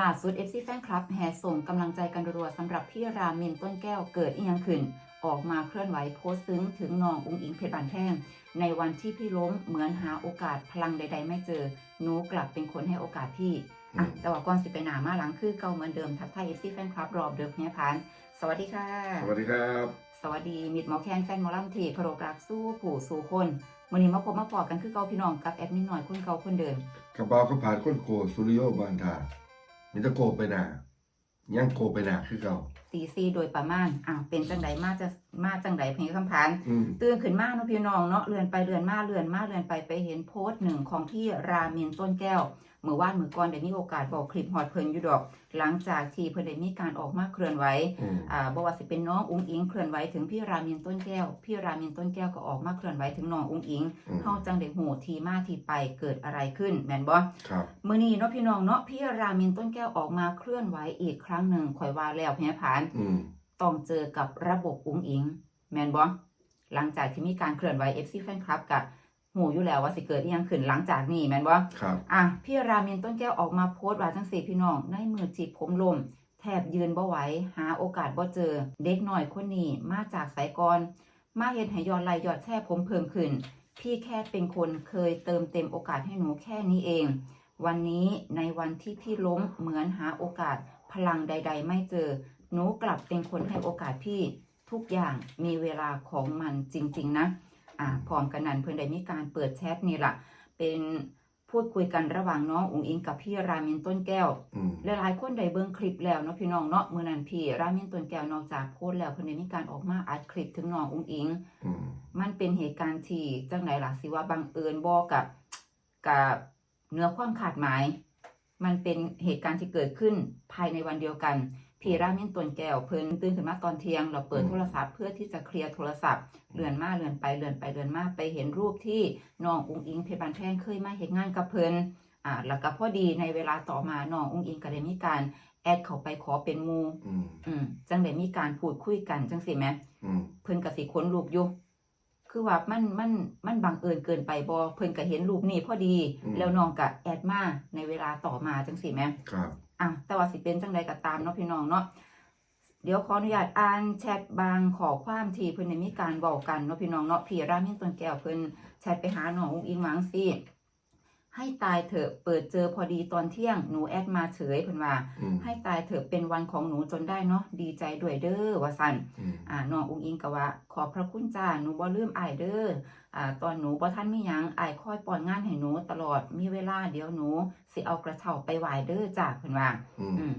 ล่าสุด FC แฟนคลับแห่ส่งกำลังใจกันรัวๆสำหรับพี่รามินต้นแก้วเกิดอีหยังขึ้น ออกมาเคลื่อนไหวโพสต์ซึ้งถึงน้องอุ้งอิงเพชรบานแท่ง ในวันที่พี่ล้มเหมือนหาโอกาสพลังใด ๆ ไม่เจอหนูกลับเป็นคนให้โอกาสพี่อะอืมแต่ว่าก่อนสิไปหนามาหลังคือเก่าเหมือนเดิมทักทาย FC แฟนคลับรอบเดิมเนี่ยพานสวัสดีค่ะ สวัสดีครับ สวัสดีมิดหมอแคนแฟนหมอลำทีโปรกรักสู้ผู้สู่คนวันนี้มาพบมาปอกันคือเก่าพี่น้องกับแอดมินหน่อยคนเก่าคนเดิมกระเป๋าก็ผ่านก้นโกสุริโยบานทา มิตรโกไปหนายังโกไปหนาคือเก่าตีซีโดยประมาณอ้าวเป็นจังไดมาจะมาจังไดเพลงคำพานอืมตื่นขึ้นมาเนาะพี่น้องเนาะเรือนไปเรือนมาเรือนมาเรือนไปไปเห็นโพสต์หนึ่งของพี่รามินต้นแก้ว เมื่อวานเมื่อก่อนเดี๋ยวมีโอกาสบอกคลิปฮอดเพิ่นอยู่ดอก หลังจากที่เพิ่นได้มีการออกมาเคลื่อนไหวอืม อ่าบอกว่าสิเป็นน้องอุ้งอิงเคลื่อนไหวถึงพี่รามินต้นแก้ว พี่รามินต้นแก้วก็ออกมาเคลื่อนไหวถึงน้องอุ้งอิงอืมเฮาจังได้หูทีมาทีไปเกิดอะไรขึ้นแม่นบ่ ครับ มื้อนี้เนาะพี่น้องเนาะพี่รามินต้นแก้วออกมาเคลื่อนไหวอีกครั้งหนึ่งข่อยว่าแล้วแพ้ผานอืม ต้องเจอกับระบบอุ้งอิง แม่นบ่หลังจากที่มีการเคลื่อนไหว FC Fan Club กับ หูอยู่แล้วว่าสิเกิดอีหยังขึ้นหลังจากนี้แม่นบ่ครับ อะพี่รามินต้นแก้วออกมาโพสต์ว่าจังสี่พี่น้องในมือจิกผมลมแทบยืนบ่ไหวหาโอกาสบ่เจอ เด็กหน่อยคนนี้มาจากไสกรมาเฮ็ดให้ยอดไลค์ยอดแชร์ผมเพิ่มขึ้น พี่แค่เป็นคนเคยเติมเต็มโอกาสให้หนูแค่นี้เอง วันนี้ในวันที่พี่ล้มเหมือนหาโอกาสพลังใด ๆ ไม่เจอ หนูกลับเป็นคนให้โอกาสพี่ทุกอย่างมีเวลาของมันจริง ๆ นะ อ่าพร้อมกันนั้นเพื่อนได้มีการเปิดแชทนี่แหละเป็นพูดคุยกันระหว่างน้องอุ๋งอิงกับพี่รามินต้นแก้วอืมหลายๆคนได้เบิ่งคลิปแล้วเนาะพี่น้องเนาะมื้อนั้นพี่รามินต้นแก้วนอกจากโพสต์แล้วเพิ่นได้มีการออกมาอัดคลิปถึงน้องอุ๋งอิงอืมมันเป็นเหตุการณ์ที่จังไหนล่ะสิว่าบังเอิญบ่กับกับเนื้อความขาดหมาย มันเป็นเหตุการณ์ที่เกิดขึ้นภายในวันเดียวกัน พี่รามินต้นแก้วเพิ่นตื่นขึ้นมาตอนเที่ยงเราเปิดโทรศัพท์เพื่อที่จะเคลียร์โทรศัพท์เลื่อนมาเลื่อนไปเลื่อนไปเลื่อนมาไปเห็นรูปที่น้องอุ้งอิงเพชรบานแท่งเคยมาเฮ็ดงานกับเพิ่นอ่าแล้วก็พอดีในเวลาต่อมาน้องอุ้งอิงก็ได้มีการแอดเข้าไปขอเป็นหมู่อืมอืมจังได้มีการพูดคุยกันจังสิแหมอืมเพิ่นก็สิค้นรูปอยู่คือว่ามันมันมันบังเอิญเกินไปบ่เพิ่นก็เห็นรูปนี้พอดี แล้วน้องก็แอดมาในเวลาต่อมาจังสิแหมครับ อะแต่ว่าสิเป็นจังใดก็ตามเนาะพี่น้องเนาะเดี๋ยวขออนุญาตอ่านแชทบางขอความที่เพิ่นได้มีการบอกกันเนาะพี่น้องเนาะพี่รามินต้นแก้วเพิ่นแชทไปหาน้องอุ้งอิงวังสิ ให้ตายเถอะเปิดเจอพอดีตอนเที่ยงหนูแอดมาเฉยเพิ่นว่า อืม ให้ตายเถอะเป็นวันของหนูจนได้เนาะดีใจด้วยเด้อว่าซั่นอืม อ่าน้องอุ้งอิงก็ว่า ขอบพระคุณจ้าหนูบ่ลืมอายเด้ออ่าตอนหนูบ่ทันมีหยังอายคอยป้อนงานให้หนูตลอดมีเวลาเดี๋ยวหนูสิเอากระเช้าไปไหว้เด้อจ้าเพิ่นว่า อืม อืม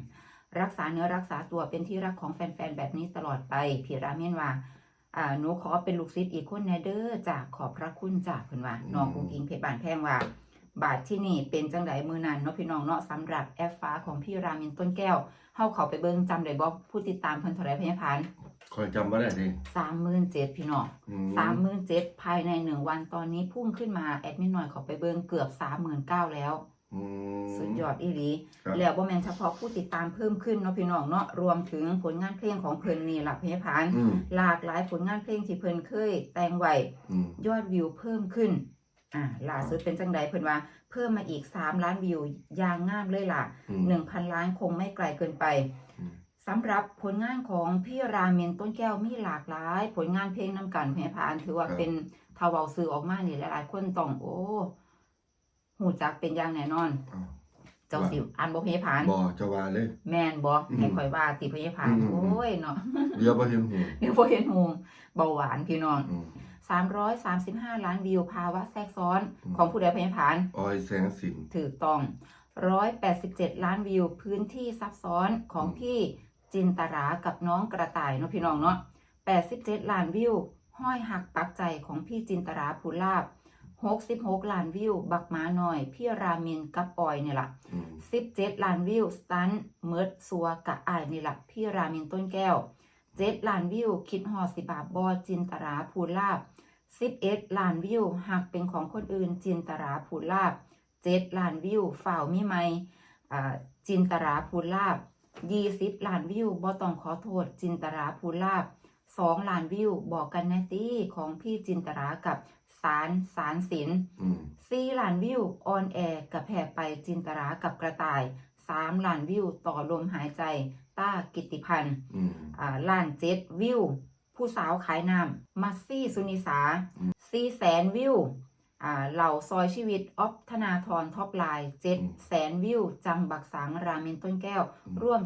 รักษาเนื้อรักษาตัวเป็นที่รักของแฟนๆ แบบนี้ตลอดไปพี่ราเมนว่าอ่าหนูขอเป็นลูกศิษย์อีกคนแนเด้อจ้าขอบพระคุณจ้าเพิ่นว่าน้องอุ้งอิงเพชรบานแพงว่า บาทที่นี่เป็นจังไดมือนั้นเนาะพี่น้องเนาะสำหรับแอฟฟ้าของพี่รามินต้นแก้วเฮาเขาไปเบิ่งจำได้บ่ผู้ติดตามเพิ่นเท่าไหร่พยาพานคอยจำไว้ได้ดิ37,000พี่น้องอืมสามหมื่นเจ็ดภายในหนึ่งวันตอนนี้พุ่งขึ้นมาแอดมินหน่อยขอไปเบิงเกือบสามหมื่นเก้าแล้ว อืม สุดยอดอีหลีครับ แล้วบ่แม่นเฉพาะผู้ติดตามเพิ่มขึ้นเนาะพี่น้องเนาะรวมถึงผลงานเพลงของเพิ่นนี่ล่ะพยาพานอืมหลากหลายผลงานเพลงที่เพิ่นเคยแต่งไว้ อืมยอดวิวเพิ่มขึ้น อ่าล่าสุดเป็นจังใดเพิ่นว่าเพิ่มมาอีก3ล้านวิวอย่างงามเลยล่ะอืม1,000ล้านคงไม่ไกลเกินไปอืมสำหรับผลงานของพี่ราเมนต้นแก้วมีหลากหลาย ผลงานเพลงนำกันเพลงพานถือว่าเป็นทาวเวาซื้อออกมานี่หลายๆคนต้องโอ้หูจักเป็นอย่างแน่นอนอ้าวเจ้าสิอันบ่เพลงพานบ่จะว่าเลย แม่นบ่อืมให้ข่อยว่าติเพลงพานอืมโอ้ยเนาะเดี๋ยวบ่เห็นหูเดี๋ยวบ่เห็นหูเบาหวานพี่น้องอืม 335 ล้านวิวภาวะแทรกซ้อนอืมของผู้ใดเพลงพานออยแสงสินถูกต้อง 187 ล้านวิวพื้นที่ซับซ้อนของอืมพี่จินตรากับน้องกระต่ายเนาะพี่น้องเนาะ87 ล้านวิว ห้อยหักปักใจของพี่จินตราภูลาบ66 ล้านวิว บักหมาหน่อย พี่รามินกับออยเนี่ยล่ะอืม17 ล้านวิว สตันเมิร์ดซัวกะอายนี่ล่ะพี่รามินต้นแก้ว 7ล้านวิว คิดหอดสิบาทบอจินตราภูลาบ11ล้านวิวหากเป็นของคนอื่น จินตราภูลาบ7ล้านวิวฝ่าวมีไหมอ่าจินตราภูลาบ20ล้านวิวบ่ต้องขอโทษ จินตราภูลาบ2ล้านวิว บอกกันแนตี้ของพี่จินตรากับสารสารสินอืม4ล้านวิวออนแอร์กับแผ่ไปจินตรากับกระต่าย3ล้านวิวต่อลมหายใจ ต้ากิตติพันธ์อืมอ่าล้านเจ็ดวิว ผู้สาวขายน้ำมัสซี่สุนิสาอืมสี่แสนวิวอ่าเหล่าซอยชีวิตออฟธนาธรท็อปไลน์เจ็ดแสนวิว จังบักสังราเมนต้นแก้วอืมร่วม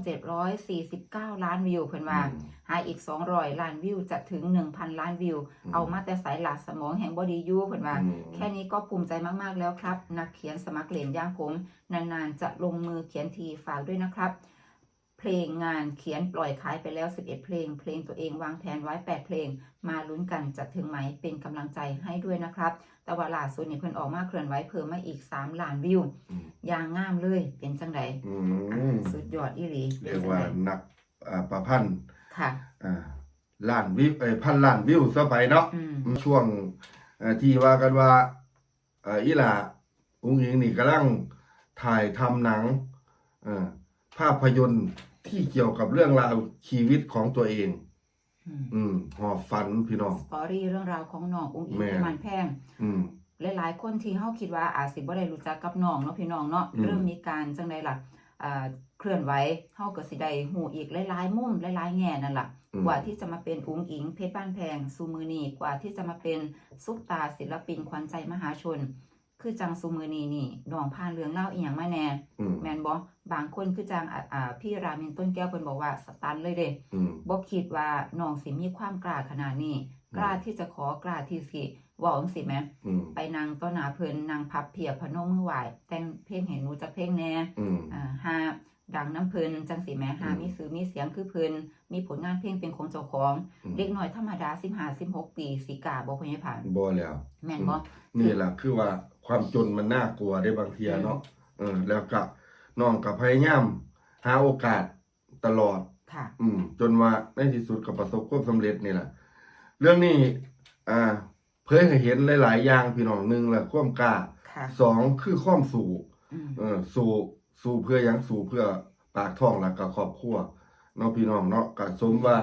749 ล้านวิวเพิ่นว่าอืมหาอีก 200 ล้านวิว จะถึง 1,000 ล้านวิวอืมเอามาแต่สายหลัดสมองแห่งบอดียูเพิ่นว่าอืมแค่นี้ก็ภูมิใจมาก ๆ แล้วครับ นักเขียนสมัครเล่นอย่างผม นาน ๆ จะลงมือเขียนทีฝากด้วยนะครับ เพลงงานเขียนปล่อยขายไปแล้ว 11 เพลง เพลงตัวเองวางแผนไว้ 8 เพลง มาลุ้นกันจะถึงไหมเป็นกำลังใจให้ด้วยนะครับ แต่ว่าล่าสุดนี่เพิ่นออกมาเคลื่อนไหวเพิ่มมาอีก 3 ล้านวิวอืมอย่างงามเลยเป็นจังไดอือะมสุดยอดอีหลีป็เรีนยกจังว่าใดนักอ่าประพันธ์ค่ะอ่าล้านวิวเอ้ยพันล้านวิวซะไปเนาะอืมช่วงเอ่อที่ว่ากันว่าเอ่ออีหล่าอุ้งอิงนี่กำลังถ่ายทำหนังเอ่อภาพยนตร์ ที่เกี่ยวกับเรื่องราวชีวิตของตัวเอง อืมอืมหอบฝันพี่น้อง สตอรี่เรื่องราวของน้ององค์อิงแม่ พิมานแพง อืม หลาย ๆ คนที่เฮาคิดว่าอาจสิบ่ได้รู้จักกับน้องเนาะพี่น้องเนาะอืม เริ่มมีการจังไดล่ะอ่าเคลื่อนไหวเฮาก็สิได้ฮู้อีกหลาย ๆ มุมหลาย ๆ แง่นั่นล่ะ อืม กว่าที่จะมาเป็นอุ้งอิงเพชรบ้านแพงซูมือนีกว่าที่จะมาเป็นซุปตาศิลปินขวัญใจมหาชน คือจังซูมือนีนี่น้องผ่านเรื่องเล่าวอีหยังมาแน่อืมแม่นบ่บางคนคือจังอ่าอ่าพี่รามินต้นแก้วเพิ่นบอกว่าสตันเลยเด้อืม บ่คิดว่าน้องสิมีความกล้าขนาดนี้ กล้าที่จะขอกล้าที่สิเว้าจังซี่แหม อืม ไปนางต้นหนาเพิ่นนางพับเพียบพนมมือไหวแต่งเพลงเห็นหนูจะเพลงแหน่อืม อ่าหาดังน้ำเพิ่นจังสิแหม่หาอืม มีสื่อมีเสียงคือเพิ่นมีผลงานเพลงเป็นของเจ้าของอืมเด็กน้อยธรรมดา15 16 ปีสิกล้าบ่พยาผ่านบ่แล้ว แม่นบ่ นี่แหละคือว่า ความจนมันน่ากลัวได้บางเทียเนาะเออแล้วก็น้องกับพยายามหาโอกาสตลอด ค่ะ อืม จนว่าในที่สุดก็ประสบความสำเร็จนี่แหละเรื่องนี้อ่า เผยให้เห็นหลาย ๆ อย่างพี่น้องหนึ่งแหละความกล้าค่ะ สองคือความสู่อืมเออสู่สู่เพื่อหยังสู่เพื่อปากท้องแล้วก็ครอบครัวเนาะพี่น้องเนาะก็สมว่า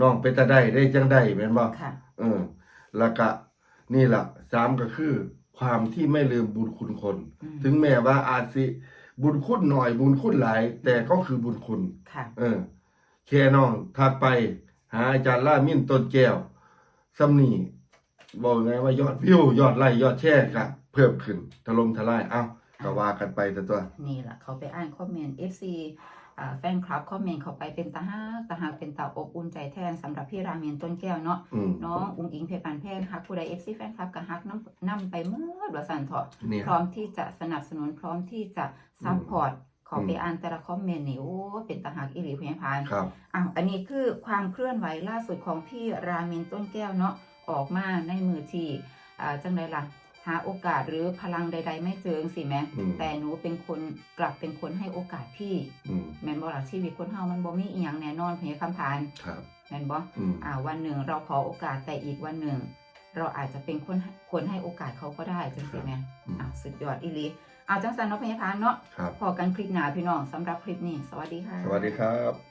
น้องเป็นตาได้ได้จังได้แม่นบ่ ค่ะ เออแล้วก็นี่แหละสามก็คือ ความที่ไม่ลืมบุญคุณคนอืมถึงแม้ว่าอาจสิบุญคุณหน่อยบุญคุณหลาย แต่ก็คือบุญคุณค่ะ เออแค่น้องทักไป หาอาจารย์ล่ามิ่นต้นแก้วสำนีบอกไงว่ายอดวิวยอดไลค์ยอดแชร์ก็เพิ่มขึ้นถล่มทลายเอ้าก็ว่ากันไปแต่ตัว นี่ล่ะเขาไปอ่านคอมเมนต์ FC อ่า แฟนคลับคอมเมนต์เขาไปเป็นตาฮักตาฮักเป็นตาอบอุ่นใจแทนสำหรับพี่ราเมนต้นแก้วเนาะอืมน้องอุ้งอิงเพชรปานแพงฮักผู้ใด FC แฟนคลับก็ฮักนำนำไปเมื่อว่าสั่นเถาะนี่พร้อมที่จะสนับสนุนพร้อมที่จะซัพพอร์ตขอไปอืมอ่านแต่ละคอมเมนต์นี่โอ้เป็นตาหักอีหลีพยาพานครับอ้าวอันนี้คือความเคลื่อนไหวล่าสุดของพี่รามินต้นแก้วเนาะออกมาในมือที่อ่าจังไดล่ะ หาโอกาสหรือพลังใด ๆ ไม่เจอสิแม่อืม แต่หนูเป็นคนกลับเป็นคนให้โอกาสพี่อืมแม่นบ่ล่ะชีวิตคนเฮามันบ่มีอีหยังแน่นอนพยาคำพานครับแม่นบ่อืมอ่าวันหนึ่งเราขอโอกาสแต่อีกวันหนึ่ง เราอาจจะเป็นคนคนให้โอกาสเขาก็ได้จังสิแม่อืมอ่าสุดยอดอีหลีเอาจังสันเนาะพยาพานเนาะครับ พอกันคลิปหนาพี่น้องสำหรับคลิปนี้สวัสดีค่ะ สวัสดีครับ